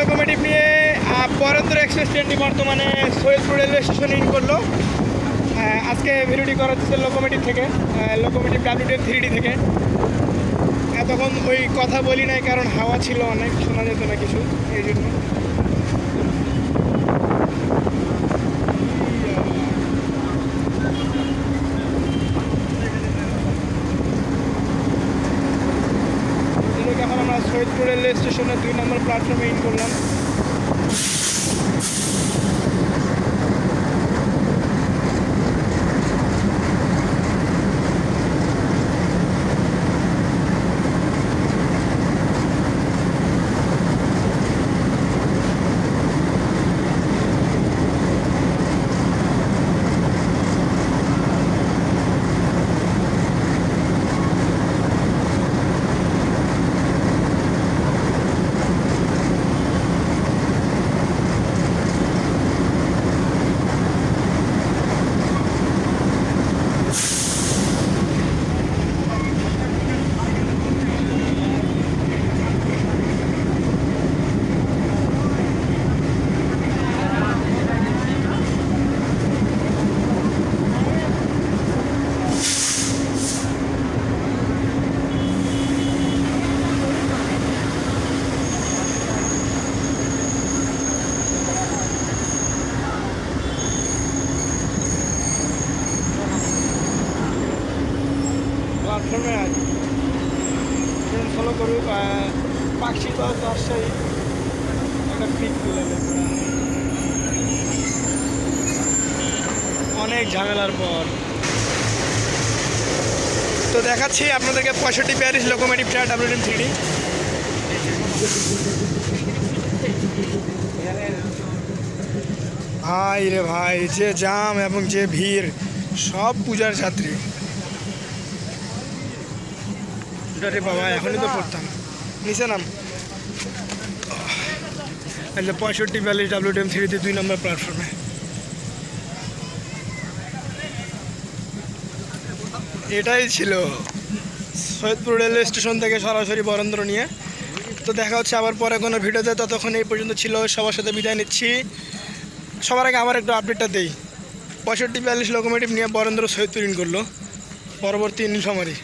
Locomotive নিয়ে Barendra express ট্রেনটি বর্তমানে সৈয়দপুর রেলওয়ে স্টেশনে ইন করল। আজকে ভিডিওটি করা হচ্ছে লোকোমোটিভ থেকে লোকোমোটিভ ডাব্লিউ টেন থ্রিডি থেকে। এতক্ষণ ওই কথা বলি নাই, কারণ হাওয়া ছিল অনেক, শোনা যেত না কিছু, এই জন্য। সৈয়দপুর রেলওয়ে স্টেশনের দুই নম্বর প্ল্যাটফর্মে ইন করলাম। প্ল্যাটফর্মে ট্রেন ফলো করুক পাখি বাস রাজশাহী একটা পিক অনেক ঝামেলার পর। তো দেখাচ্ছি আপনাদেরকে পঁয়ষট্টি Paris locomotive train WDM three ভাই রে ভাই, যে জাম এবং যে ভিড়, সব পূজার যাত্রী রে বাবা, এখনই তো পড়তাম। নিচে নাম। যে পঁয়ষট্টি, বিয়াল্লিশ, ডাব্লিউ টিএম থ্রিতে দুই নম্বর প্ল্যাটফর্মে এটাই ছিল সৈয়দপুর রেলওয়ে স্টেশন থেকে সরাসরি বরেন্দ্র নিয়ে। তো দেখা হচ্ছে আবার পরে কোনো ভিডিওতে। ততক্ষণ এই পর্যন্ত ছিল, সবার সাথে বিদায় নিচ্ছি। সবার আগে আমার একটু আপডেটটা দেই। পঁয়ষট্টি, বিয়াল্লিশ লোকোমেটিভ নিয়ে বরেন্দ্র সৈয়দপুর ইন করল। পরবর্তী নীলফামারি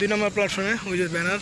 দুই নম্বর প্ল্যাটফর্মে ওই যে ব্যানার